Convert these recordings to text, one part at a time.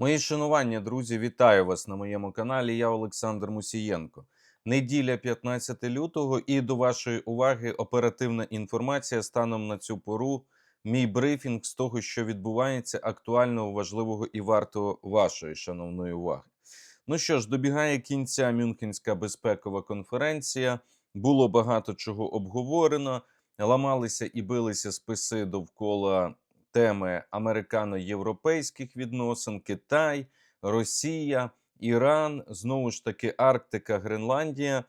Мої шанування, друзі, вітаю вас на моєму каналі. Я Олександр Мусієнко. Неділя 15 лютого, і до вашої уваги оперативна інформація станом на цю пору. Мій брифінг з того, що відбувається, актуального, важливого і вартого вашої шановної уваги. Ну що ж, добігає кінця Мюнхенська безпекова конференція. Було багато чого обговорено. Ламалися і билися списи довкола теми американо-європейських відносин, Китай, Росія, Іран, знову ж таки, Арктика, Гренландія.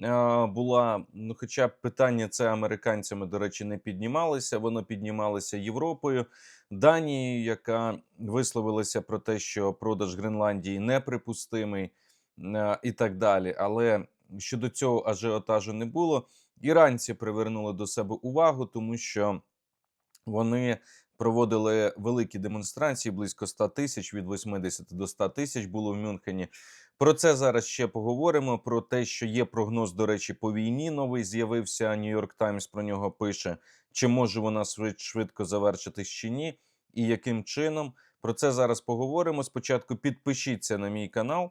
е, Була, ну, хоча б питання це американцями, до речі, не піднімалося. Воно піднімалося Європою, Данією, яка висловилася про те, що продаж Гренландії неприпустимий е, і так далі. Але щодо цього ажіотажу не було. Іранці привернули до себе увагу, тому що вони проводили великі демонстрації, близько 100 тисяч, від 80 до 100 тисяч було в Мюнхені. Про це зараз ще поговоримо. Про те, що є прогноз, до речі, по війні новий з'явився. Нью-Йорк Таймс про нього пише: чи може вона швидко завершитись чи ні, і яким чином. Про це зараз поговоримо. Спочатку підпишіться на мій канал.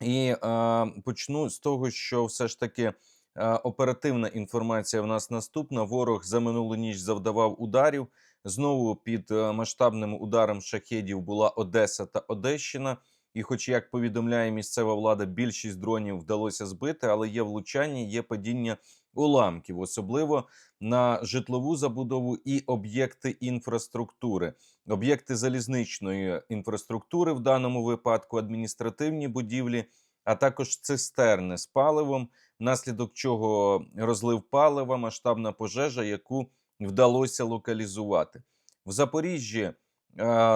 І е, почну з того, що все ж таки е, оперативна інформація в нас наступна. Ворог за минулу ніч завдавав ударів. Знову під е, масштабним ударом шахедів була Одеса та Одещина. І, хоч як повідомляє місцева влада, більшість дронів вдалося збити, але є влучання, є падіння уламків, особливо на житлову забудову і об'єкти інфраструктури, об'єкти залізничної інфраструктури, в даному випадку адміністративні будівлі, а також цистерни з паливом, внаслідок чого розлив палива, масштабна пожежа, яку вдалося локалізувати. В Запоріжжі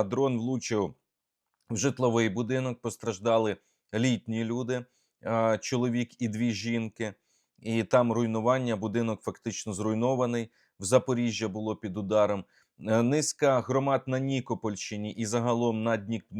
дрон влучив в житловий будинок. Постраждали літні люди, чоловік і дві жінки. І там руйнування. Будинок фактично зруйнований. В Запоріжжя було під ударом. Е, Низка громад на Нікопольщині і загалом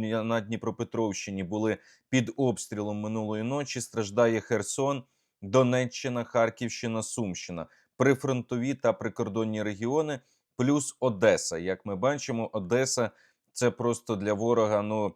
на Дніпропетровщині були під обстрілом минулої ночі. Страждає Херсон, Донеччина, Харківщина, Сумщина, прифронтові та прикордонні регіони, плюс Одеса. Як ми бачимо, Одеса це просто для ворога. Ну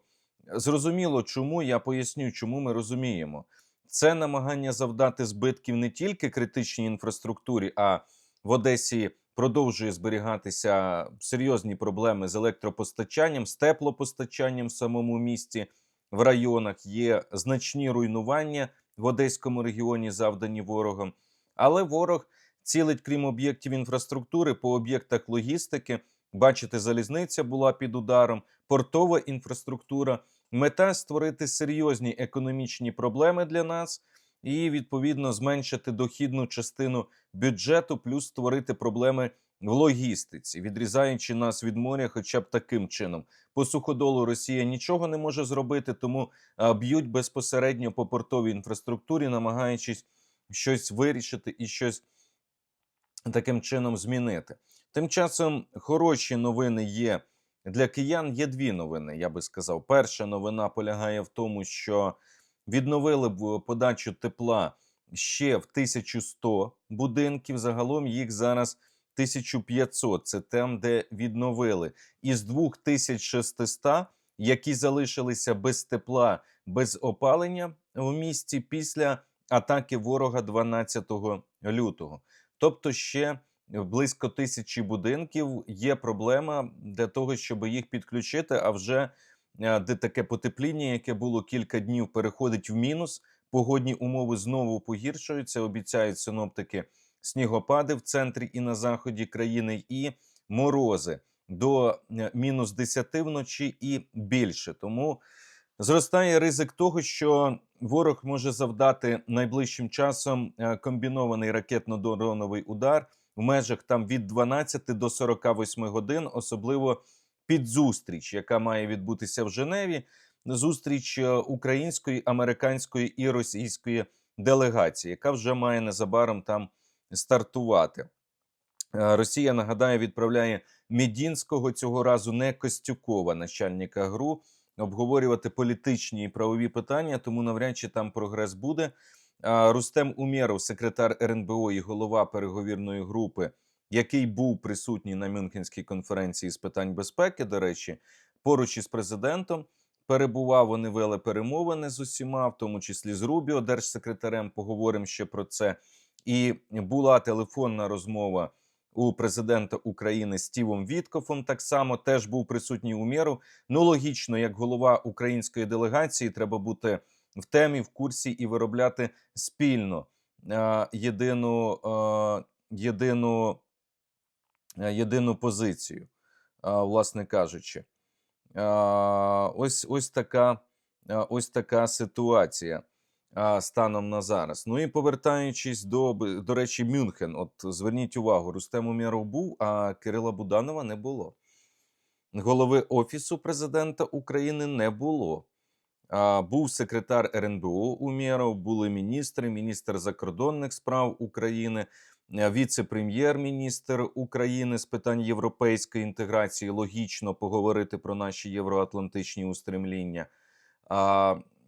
зрозуміло, чому я поясню, чому ми розуміємо. Це намагання завдати збитків не тільки критичній інфраструктурі, а в Одесі продовжує зберігатися серйозні проблеми з електропостачанням, з теплопостачанням в самому місті. В районах є значні руйнування в Одеському регіоні, завдані ворогом. Але ворог цілить, крім об'єктів інфраструктури, по об'єктах логістики. Бачите, залізниця була під ударом, портова інфраструктура. Мета створити серйозні економічні проблеми для нас і відповідно зменшити дохідну частину бюджету, плюс створити проблеми в логістиці, відрізаючи нас від моря, хоча б таким чином. По суходолу Росія нічого не може зробити, тому б'ють безпосередньо по портовій інфраструктурі, намагаючись щось вирішити і щось таким чином змінити. Тим часом хороші новини є для киян. Є дві новини. Я би сказав. Перша новина полягає в тому, що відновили б подачу тепла ще в 1100 будинків. Загалом їх зараз 1500. Це там, де відновили. Із 2600, які залишилися без тепла, без опалення в місті після атаки ворога 12 лютого. Тобто ще близько тисячі будинків є проблема для того, щоб їх підключити. А вже е, де таке потепління, яке було кілька днів, переходить в мінус. Погодні умови знову погіршуються. Обіцяють синоптики снігопади в центрі і на заході країни, і морози до е, мінус 10 вночі і більше. Тому зростає ризик того, що ворог може завдати найближчим часом е, комбінований ракетно-дроновий удар в межах там від 12 до 48 годин, особливо під зустріч, яка має відбутися в Женеві. Зустріч е, української, американської і російської делегації, яка вже має незабаром там стартувати. Е, Росія нагадаю відправляє Медінського цього разу не Костюкова, начальника ГРУ, обговорювати політичні і правові питання, тому навряд чи там прогрес буде. Рустем Умєров, секретар РНБО і голова переговірної групи, який був присутній на Мюнхенській конференції з питань безпеки, до речі, поруч із президентом, перебував. Вони вели перемовини з усіма, в тому числі з Рубіо, держсекретарем. Поговоримо ще про це. І була телефонна розмова у президента України Стівом Віткофом. Так само теж був присутній у міру. Ну, логічно, як голова української делегації, треба бути в темі, в курсі і виробляти спільно е, єдину, е, єдину, е, єдину позицію, е, власне кажучи. Е, ось, ось, така, е, ось така ситуація станом на зараз. Ну і повертаючись до, до речі, Мюнхен. От зверніть увагу, Рустем Умєров був, а Кирила Буданова не було. Голови Офісу президента України не було. Був секретар РНБО Умєров, були міністри, міністр закордонних справ України, е, віце-прем'єр-міністр України з питань європейської інтеграції. Логічно поговорити про наші євроатлантичні устремління.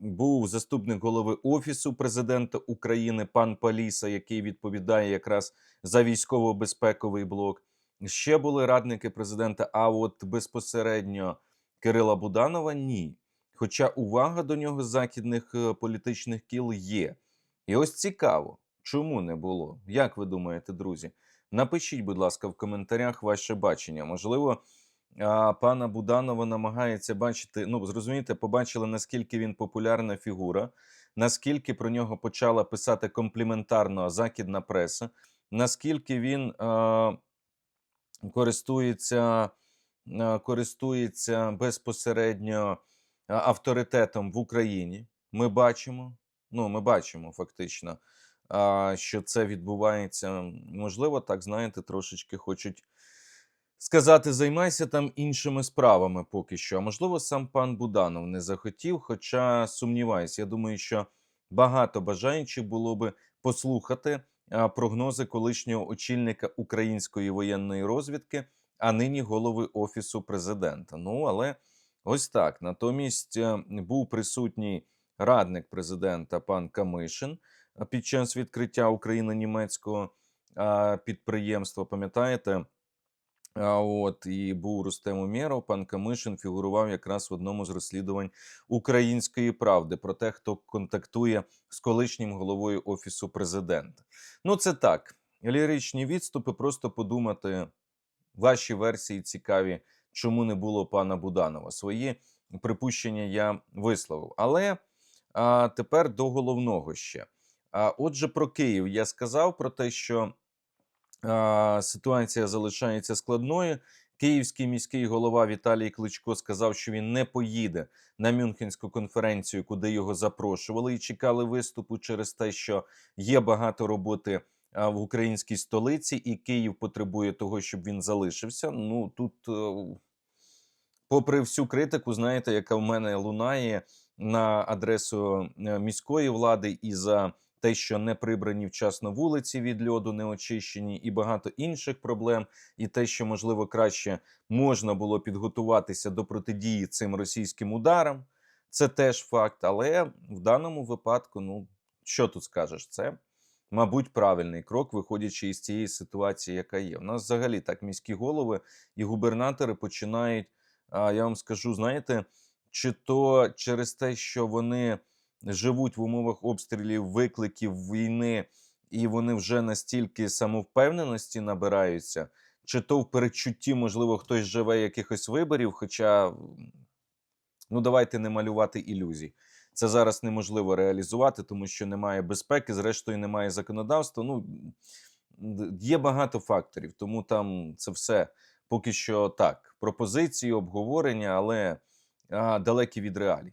Був заступник голови Офісу президента України пан Паліса, який відповідає якраз за військово-безпековий блок. Ще були радники президента. А от безпосередньо Кирила Буданова ні. Хоча увага до нього з західних е, політичних кіл є. І ось цікаво, чому не було? Як ви думаєте, друзі? Напишіть, будь ласка, в коментарях ваше бачення. Можливо, пана Буданова намагається бачити. Ну, зрозумієте, побачили, наскільки він популярна фігура, наскільки про нього почала писати компліментарно західна преса, наскільки він е, користується, е, користується безпосередньо авторитетом в Україні. Ми бачимо, ну, ми бачимо фактично, а, що це відбувається. Можливо, так знаєте, трошечки хочуть сказати, займайся там іншими справами поки що. А можливо, сам пан Буданов не захотів, хоча сумніваюся. Я думаю, що багато бажаючих було би послухати прогнози колишнього очільника української воєнної розвідки, а нині голови офісу президента. Ну але ось так. Натомість е, був присутній радник президента пан Камишин під час відкриття україно-німецького підприємства. Пам'ятаєте? А от і був Рустем Умєров, пан Камишин фігурував якраз в одному з розслідувань української правди про те, хто контактує з колишнім головою офісу президента. Ну, це так. Ліричні відступи, просто подумати. Ваші версії цікаві, чому не було пана Буданова. Свої припущення я висловив. Але а, тепер до головного ще. А, отже, про Київ я сказав про те, що ситуація залишається складною. Київський міський голова Віталій Кличко сказав, що він не поїде на Мюнхенську конференцію, куди його запрошували і чекали виступу через те, що є багато роботи в українській столиці, і Київ потребує того, щоб він залишився. Ну тут, е, попри всю критику, знаєте, яка в мене лунає на адресу е, міської влади і за те, що не прибрані вчасно вулиці від льоду, не очищені, і багато інших проблем, і те, що можливо краще можна було підготуватися до протидії цим російським ударам. Це теж факт. Але в даному випадку, ну що тут скажеш, це мабуть, правильний крок, виходячи із цієї ситуації, яка є. У нас взагалі так міські голови і губернатори починають. Я вам скажу, знаєте, чи то через те, що вони живуть в умовах обстрілів, викликів війни, і вони вже настільки самовпевненості набираються, чи то в передчутті, можливо, хтось живе якихось виборів, хоча ну давайте не малювати ілюзій. Це зараз неможливо реалізувати, тому що немає безпеки, зрештою немає законодавства. Ну є багато факторів, тому там це все поки що так. Пропозиції, обговорення, але а, далекі від реалій.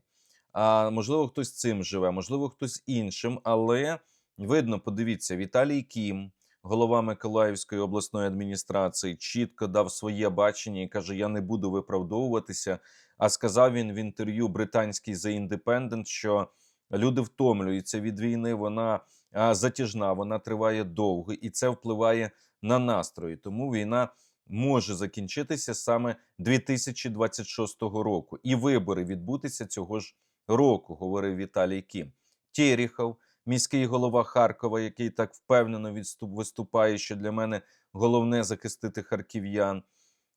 А можливо, хтось цим живе, можливо, хтось іншим, але видно, подивіться, Віталій Кім, голова Миколаївської обласної адміністрації, чітко дав своє бачення і каже: Я не буду виправдовуватися. А сказав він в інтерв'ю британській The Independent, що люди втомлюються від війни, вона затяжна, вона триває довго, і це впливає на настрої. Тому війна може закінчитися саме 2026 року, і вибори відбутися цього ж року, говорив Віталій Кім. Терехов, міський голова Харкова, який так впевнено виступає, що для мене головне захистити харків'ян.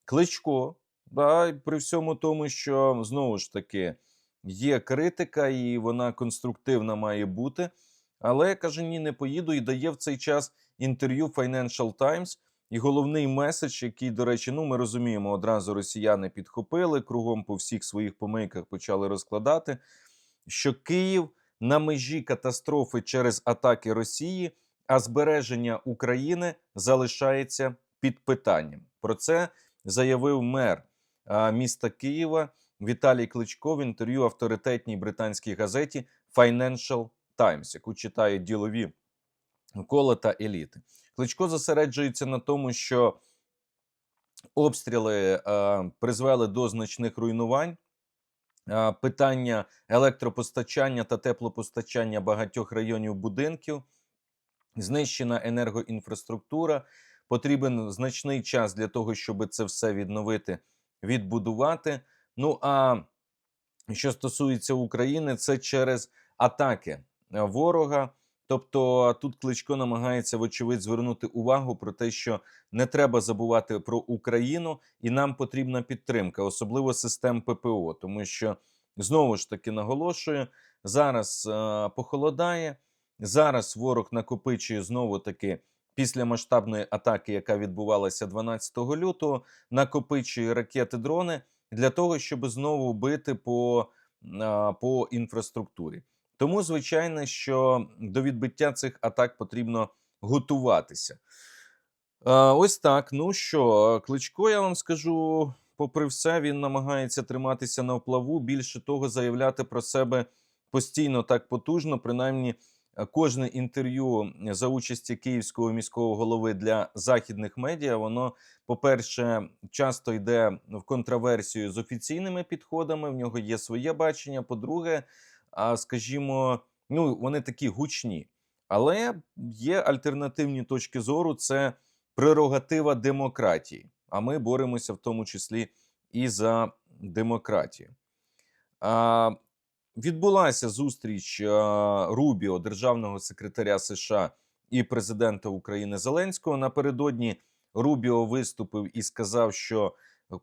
Кличко, да, при всьому тому, що знову ж таки є критика, і вона конструктивна має бути. Але каже: ні, не поїду і дає в цей час інтерв'ю Financial Times. І головний меседж, який, до речі, ну ми розуміємо, одразу росіяни підхопили кругом по всіх своїх помийках почали розкладати, що Київ на межі катастрофи через атаки Росії, а збереження України залишається під питанням. Про це заявив мер міста Києва Віталій Кличко в інтерв'ю авторитетній британській газеті Financial Times, яку читають ділові кола та еліти. Кличко зосереджується на тому, що обстріли е, призвели до значних руйнувань. Питання електропостачання та теплопостачання багатьох районів будинків, знищена енергоінфраструктура. Потрібен значний час для того, щоб це все відновити, відбудувати. Ну а що стосується України, це через атаки е, ворога. Тобто тут Кличко намагається, вочевидь, звернути увагу про те, що не треба забувати про Україну, і нам потрібна підтримка, особливо систем ППО, тому що знову ж таки наголошую, зараз е, похолодає, зараз ворог накопичує знову таки після масштабної атаки, яка відбувалася 12 лютого, накопичує ракети, дрони для того, щоб знову бити по, е, по інфраструктурі. Тому, звичайно, що до відбиття цих атак потрібно готуватися. Ось так. Ну що, Кличко, я вам скажу, попри все, він намагається триматися на вплаву. Більше того, заявляти про себе постійно так потужно. Принаймні, кожне інтерв'ю за участі київського міського голови для західних медіа, воно, по-перше, часто йде в контраверсію з офіційними підходами. В нього є своє бачення. По-друге, скажімо, ну вони такі гучні, але є альтернативні точки зору. Це прерогатива демократії. А ми боремося в тому числі і за демократію. А, відбулася зустріч а, Рубіо, державного секретаря США і президента України Зеленського. Напередодні Рубіо виступив і сказав, що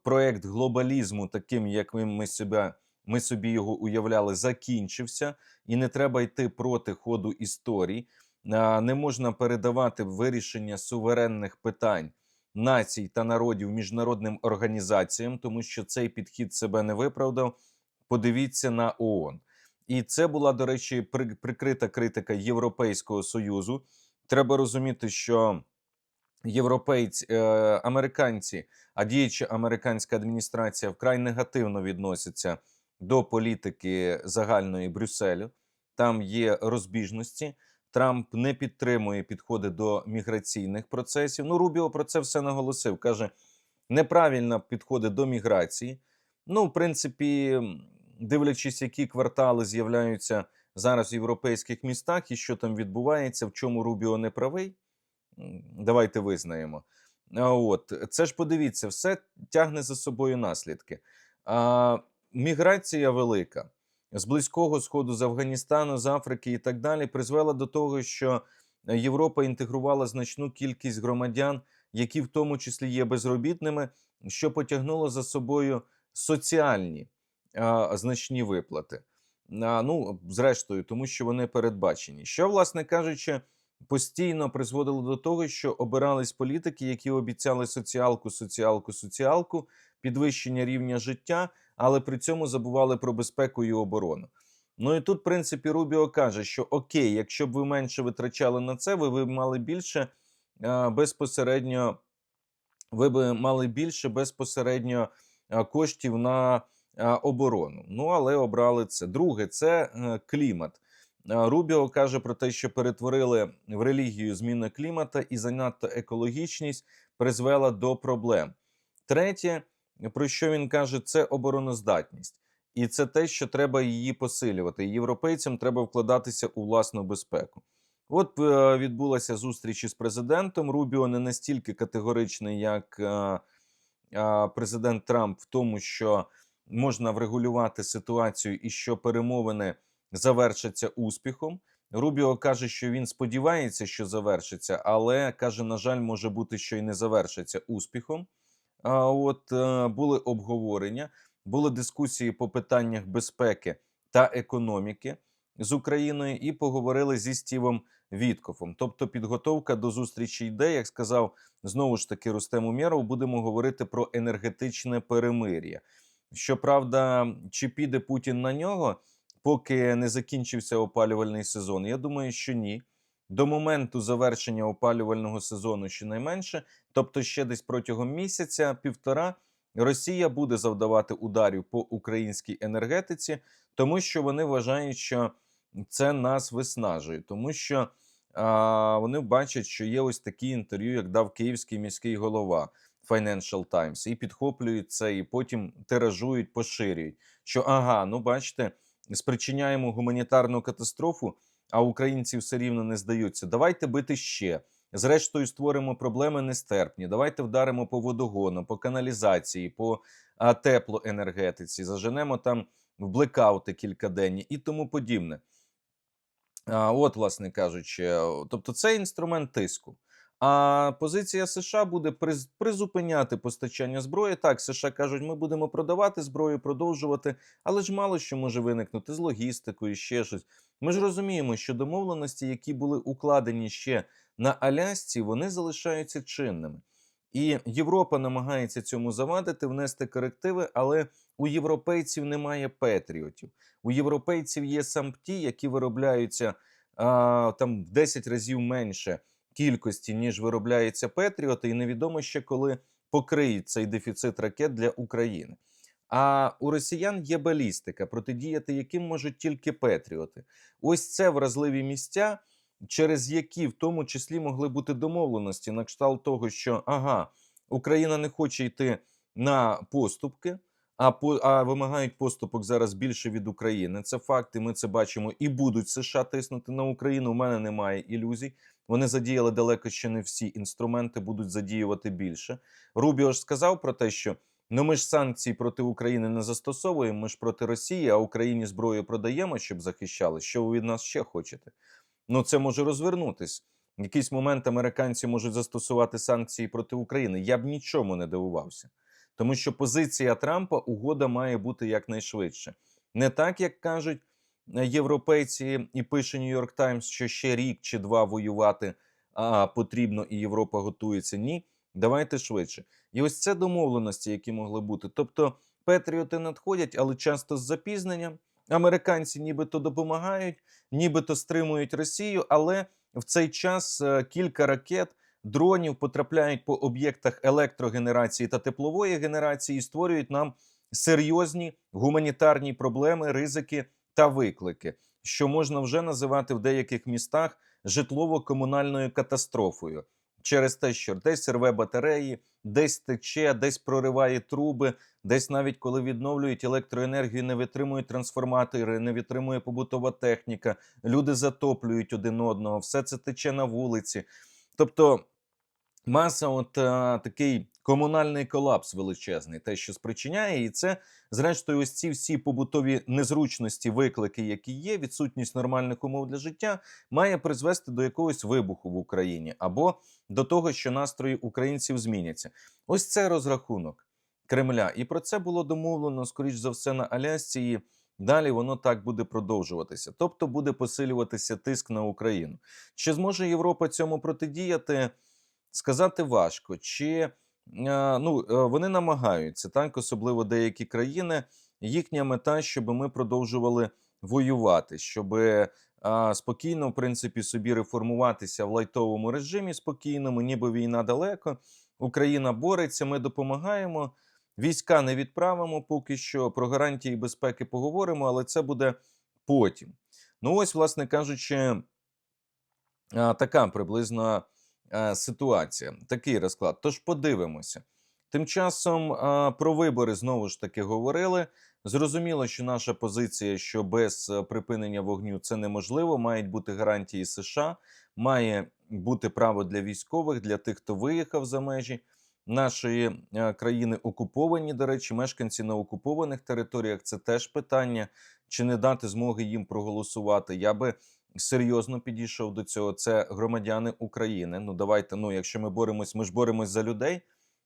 проект глобалізму, таким як ми себе ми собі його уявляли, закінчився, і не треба йти проти ходу історій. Не можна передавати вирішення суверенних питань націй та народів міжнародним організаціям, тому що цей підхід себе не виправдав. Подивіться на ООН. І це була, до речі, прикрита критика Європейського союзу. Треба розуміти, що європейці, е, американці, а діюча американська адміністрація вкрай негативно відносяться до політики загальної Брюсселю. Там є розбіжності. Трамп не підтримує підходи до міграційних процесів. Ну, Рубіо про це все наголосив. каже, неправильно підходи до міграції. Ну, в принципі, дивлячись, які квартали з'являються зараз в європейських містах і що там відбувається, в чому Рубіо не правий. Давайте визнаємо. От це ж подивіться, все тягне за собою наслідки. А, міграція велика з близького сходу, з Афганістану, з Африки і так далі, призвела до того, що Європа інтегрувала значну кількість громадян, які в тому числі є безробітними, що потягнуло за собою соціальні а, значні виплати. А, ну, зрештою, тому що вони передбачені. Що, власне кажучи, постійно призводило до того, що обирались політики, які обіцяли соціалку, соціалку, соціалку, підвищення рівня життя, але при цьому забували про безпеку і оборону. Ну і тут, в принципі, Рубіо каже, що окей, якщо б ви менше витрачали на це, ви, б мали більше е, безпосередньо, ви б мали більше безпосередньо е, коштів на е, оборону. Ну але обрали це. Друге, це клімат. Е, Рубіо каже про те, що перетворили в релігію зміни клімата і занадто екологічність призвела до проблем. Третє, про що він каже, це обороноздатність. І це те, що треба її посилювати. Європейцям треба вкладатися у власну безпеку. От е, відбулася зустріч із президентом. Рубіо не настільки категоричний, як е, президент Трамп, в тому, що можна врегулювати ситуацію і що перемовини завершаться успіхом. Рубіо каже, що він сподівається, що завершиться, але каже, на жаль, може бути, що й не завершиться успіхом. А от е, були обговорення, були дискусії по питаннях безпеки та економіки з Україною і поговорили зі Стівом Віткофом. Тобто, підготовка до зустрічі йде, як сказав знову ж таки Рустем Умєров, будемо говорити про енергетичне перемир'я. Щоправда, чи піде Путін на нього, поки не закінчився опалювальний сезон? Я думаю, що ні. До моменту завершення опалювального сезону щонайменше, тобто ще десь протягом місяця, півтора, Росія буде завдавати ударів по українській енергетиці, тому що вони вважають, що це нас виснажує, тому що а, вони бачать, що є ось такі інтерв'ю, як дав київський міський голова Financial Times, і підхоплюють це, і потім тиражують, поширюють. Що ага, ну бачите, спричиняємо гуманітарну катастрофу, а українці все рівно не здаються. Давайте бити ще. Зрештою, створимо проблеми нестерпні. Давайте вдаримо по водогону, по каналізації, по теплоенергетиці, заженемо там в блекаути кількаденні і тому подібне. От, власне кажучи, е, тобто це інструмент тиску. А позиція США буде приз- призупиняти постачання зброї. Так, США кажуть, ми будемо продавати зброю, продовжувати, але ж мало що може виникнути з логістикою, ще щось. Ми ж розуміємо, що домовленості, які були укладені ще на Алясці, вони залишаються чинними. І Європа намагається цьому завадити, внести корективи, але у європейців немає петріотів. У європейців є сампті, які виробляються а, там в 10 разів менше кількості, ніж виробляється Петріоти, і невідомо ще коли покриють цей дефіцит ракет для України. А у росіян є балістика, протидіяти яким можуть тільки Петріоти. Ось це вразливі місця, через які в тому числі могли бути домовленості на кшталт того, що ага, Україна не хоче йти на поступки. А по а вимагають поступок зараз більше від України. Це факти. Ми це бачимо і будуть США тиснути на Україну. У мене немає ілюзій. Вони задіяли далеко ще не всі інструменти, будуть задіювати більше. Рубіо ж сказав про те, що ну ми ж санкції проти України не застосовуємо. Ми ж проти Росії, а Україні зброю продаємо, щоб захищали. Що ви від нас ще хочете? Ну це може розвернутись. В якийсь момент американці можуть застосувати санкції проти України. Я б нічому не дивувався. Тому що позиція Трампа угода має бути якнайшвидше. Не так, як кажуть європейці, і пише Нью-Йорк Таймс, що ще рік чи два воювати а, потрібно, і Європа готується. Ні, давайте швидше. І ось це домовленості, які могли бути. Тобто Петріоти надходять, але часто з запізненням. Американці нібито допомагають, нібито стримують Росію, але в цей час е, кілька ракет дронів потрапляють по об'єктах електрогенерації та теплової генерації і створюють нам серйозні гуманітарні проблеми, ризики та виклики, що можна вже називати в деяких містах житлово-комунальною катастрофою. Через те, що десь рве батареї, десь тече, десь прориває труби, десь навіть коли відновлюють електроенергію, не витримують трансформатори, не витримує побутова техніка, люди затоплюють один одного, все це тече на вулиці. Тобто маса, от а, такий комунальний колапс величезний, те, що спричиняє, і це, зрештою, ось ці всі побутові незручності, виклики, які є, відсутність нормальних умов для життя, має призвести до якогось вибуху в Україні або до того, що настрої українців зміняться. Ось це розрахунок Кремля, і про це було домовлено скоріш за все на Алясці. і Далі воно так буде продовжуватися, тобто буде посилюватися тиск на Україну. Чи зможе Європа цьому протидіяти? Сказати важко, чи е, ну е, вони намагаються так, особливо деякі країни. Їхня мета, щоб ми продовжували воювати, щоб спокійно, в принципі, собі реформуватися в лайтовому режимі спокійному, ніби війна далеко. Україна бореться, ми допомагаємо. Війська не відправимо поки що. Про гарантії безпеки поговоримо, але це буде потім. Ну, ось, власне кажучи, така приблизно ситуація, такий розклад. Тож подивимося. Тим часом про вибори знову ж таки говорили. Зрозуміло, що наша позиція, що без е, припинення вогню це неможливо. Мають бути гарантії США, має бути право для військових, для тих, хто виїхав за межі нашої е, країни окуповані. До речі, мешканці на окупованих територіях це теж питання, чи не дати змоги їм проголосувати. Я би серйозно підійшов до цього. Це громадяни України. Ну давайте. Ну, якщо ми боремось, ми ж боремось за людей,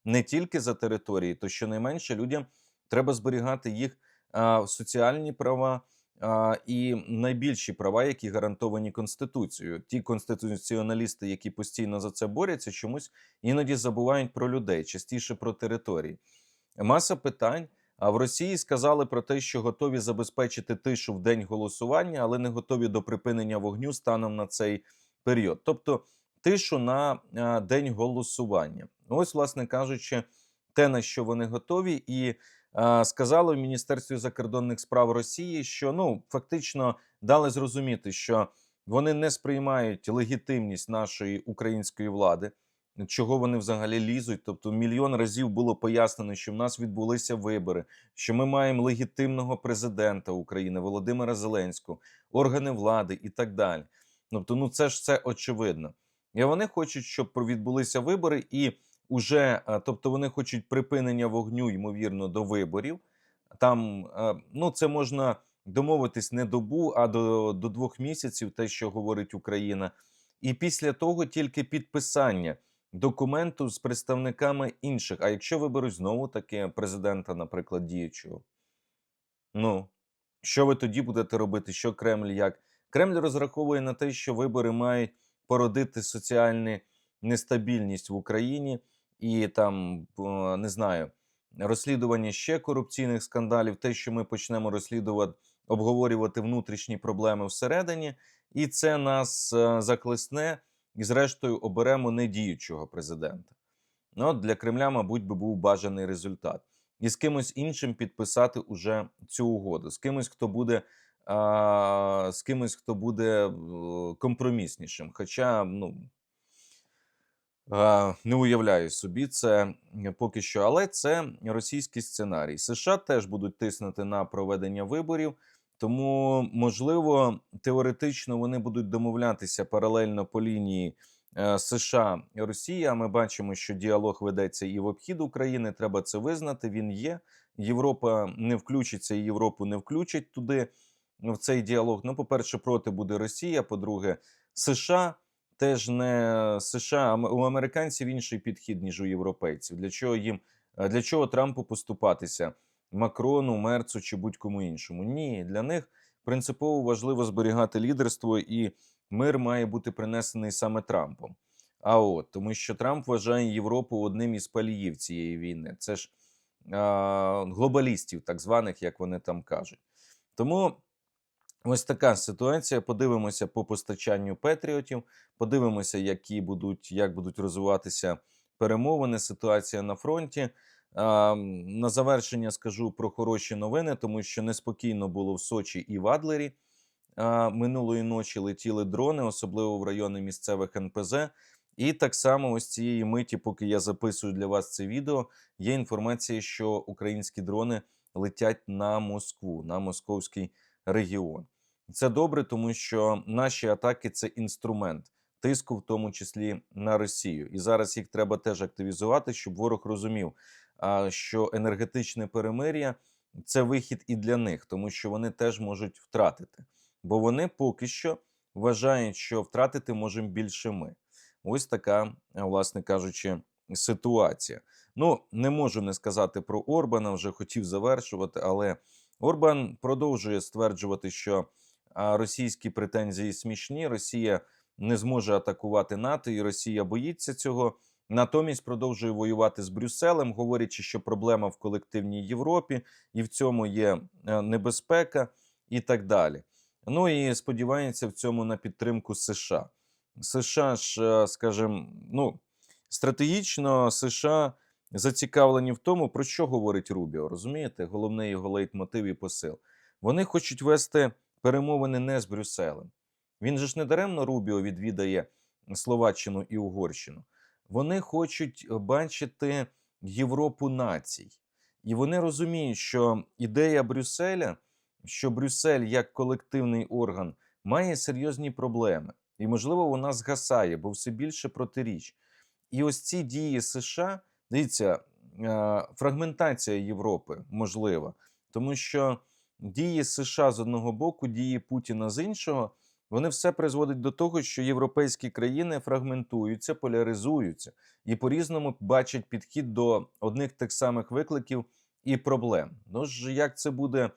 не тільки за території, то щонайменше людям треба зберігати їх а, соціальні права. а, і найбільші права, які гарантовані Конституцією. Ті конституціоналісти, які постійно за це борються, чомусь іноді забувають про людей, частіше про території. Маса питань. А в Росії сказали про те, що готові забезпечити тишу в день голосування, але не готові до припинення вогню станом на цей період. Тобто тишу на а, день голосування. Ось, власне кажучи, те, на що вони готові, і а, сказали в Міністерстві закордонних справ Росії, що ну фактично дали зрозуміти, що вони не сприймають легітимність нашої української влади. Чого вони взагалі лізуть? Тобто мільйон разів було пояснено, що в нас відбулися вибори, що ми маємо легітимного президента України Володимира Зеленського, органи влади і так далі. Тобто, ну це ж це очевидно. І вони хочуть, щоб відбулися вибори, і уже, е, тобто, вони хочуть припинення вогню, ймовірно, до виборів. Там е, ну це можна домовитись не добу, а до, до двох місяців, те, що говорить Україна. І після того тільки підписання документу з представниками інших. А якщо виберуть знову таки президента, наприклад, діючого, ну що ви тоді будете робити? Що Кремль як? Кремль розраховує на те, що вибори мають породити соціальну нестабільність в Україні і там е, не знаю розслідування ще корупційних скандалів, те, що ми почнемо розслідувати, обговорювати внутрішні проблеми всередині, і це нас е, заклесне і, зрештою, оберемо недіючого президента. Ну, от для Кремля, мабуть, би був бажаний результат. І з кимось іншим підписати уже цю угоду, з кимось, хто буде а, з кимось, хто буде е, компроміснішим. Хоча, ну а, не уявляю собі це поки що, але це російський сценарій. США теж будуть тиснути на проведення виборів. Тому, можливо, теоретично вони будуть домовлятися паралельно по лінії е, США і Росія. Ми бачимо, що діалог ведеться і в обхід України. Треба це визнати. Він є. Європа не включиться, і Європу не включать туди в цей діалог. Ну, по-перше, проти буде Росія. По-друге, США теж не США, у американців інший підхід ніж у європейців. Для чого їм е, для чого Трампу поступатися? Макрону, Мерцу чи будь-кому іншому. Ні, для них принципово важливо зберігати лідерство, і мир має бути принесений саме Трампом. А от тому, що Трамп вважає Європу одним із паліїв цієї війни. Це ж а, глобалістів, так званих, як вони там кажуть. Тому ось така ситуація. Подивимося по постачанню Петріотів, подивимося, які будуть, як будуть розвиватися перемовини. Ситуація на фронті. На завершення скажу про хороші новини, тому що неспокійно було в Сочі і в Адлері. Минулої ночі летіли дрони, особливо в райони місцевих НПЗ. І так само, ось цієї миті, поки я записую для вас це відео, є інформація, що українські дрони летять на Москву, на московський регіон. Це добре, тому що наші атаки це інструмент тиску, в тому числі на Росію. І зараз їх треба теж активізувати, щоб ворог розумів що енергетичне перемир'я це вихід і для них, тому що вони теж можуть втратити, бо вони поки що вважають, що втратити можемо більше ми. Ось така, власне кажучи, ситуація. Ну, не можу не сказати про Орбана, вже хотів завершувати, але Орбан продовжує стверджувати, що російські претензії смішні. Росія не зможе атакувати НАТО, і Росія боїться цього. Натомість продовжує воювати з Брюсселем, говорячи, що проблема в колективній Європі, і в цьому є е, небезпека, і так далі. Ну і сподівається в цьому на підтримку США. США ж, е, скажімо, ну стратегічно США зацікавлені в тому, про що говорить Рубіо. Розумієте, головний його лейтмотив і посил. Вони хочуть вести перемовини не з Брюсселем. Він же ж не даремно Рубіо відвідає Словаччину і Угорщину. Вони хочуть е, бачити Європу націй, і вони розуміють, що ідея Брюсселя, що Брюссель як колективний орган має серйозні проблеми, і, можливо, вона згасає, бо все більше протиріч. І ось ці дії США, дивіться, е, фрагментація Європи можлива, тому що дії США з одного боку, дії Путіна з іншого. Вони все призводить до того, що європейські країни фрагментуються, поляризуються і по-різному бачать підхід до одних тих самих викликів і проблем. Ну ж як це буде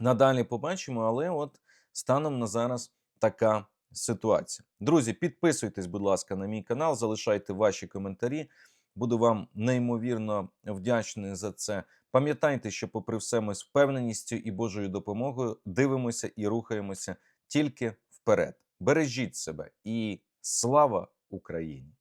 Надалі побачимо, але от станом на зараз така ситуація. Друзі, підписуйтесь, будь ласка, на мій канал, залишайте ваші коментарі. Буду вам неймовірно вдячний за це. Пам'ятайте, що, попри все, ми з впевненістю і Божою допомогою дивимося і рухаємося тільки вперед. Бережіть себе і слава Україні!